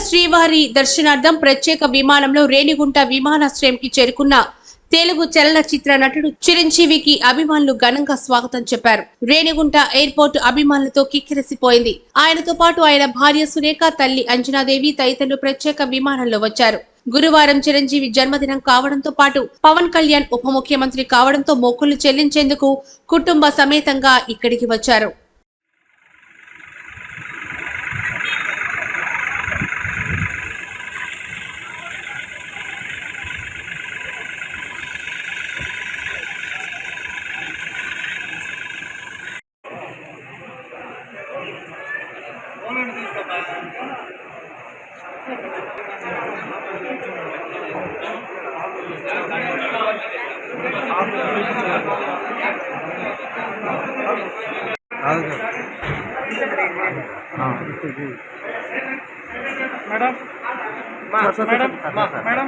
శ్రీవారి దర్శనార్థం ప్రత్యేక విమానంలో రేణిగుంట విమానాశ్రయంకి చేరుకున్న తెలుగు చలనచిత్ర నటుడు చిరంజీవికి అభిమానులు ఘనంగా స్వాగతం చెప్పారు. రేణిగుంట ఎయిర్పోర్ట్ అభిమానులతో కిక్కిరిసిపోయింది. ఆయనతో పాటు ఆయన భార్య సురేఖ తల్లి అంజనాదేవి తదితరులు ప్రత్యేక విమానంలో వచ్చారు. గురువారం చిరంజీవి జన్మదినం కావడంతో పాటు పవన్ కళ్యాణ్ ఉప ముఖ్యమంత్రి కావడంతో మొక్కులు చెల్లించేందుకు కుటుంబ సమేతంగా ఇక్కడికి వచ్చారు. Madam madam madam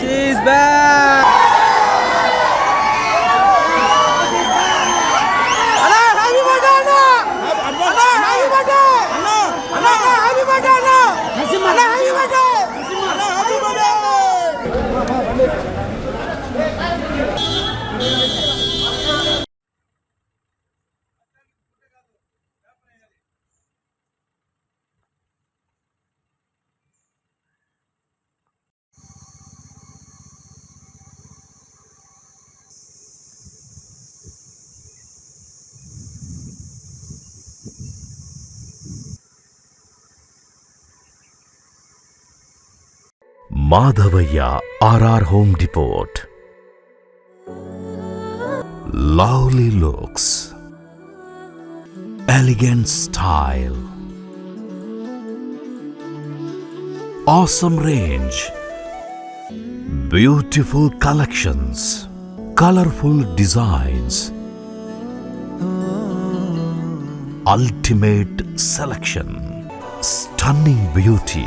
She's back! Madhavaya, R R home depot lovely looks elegant style awesome range, beautiful collections, colorful designs, ultimate selection, stunning beauty.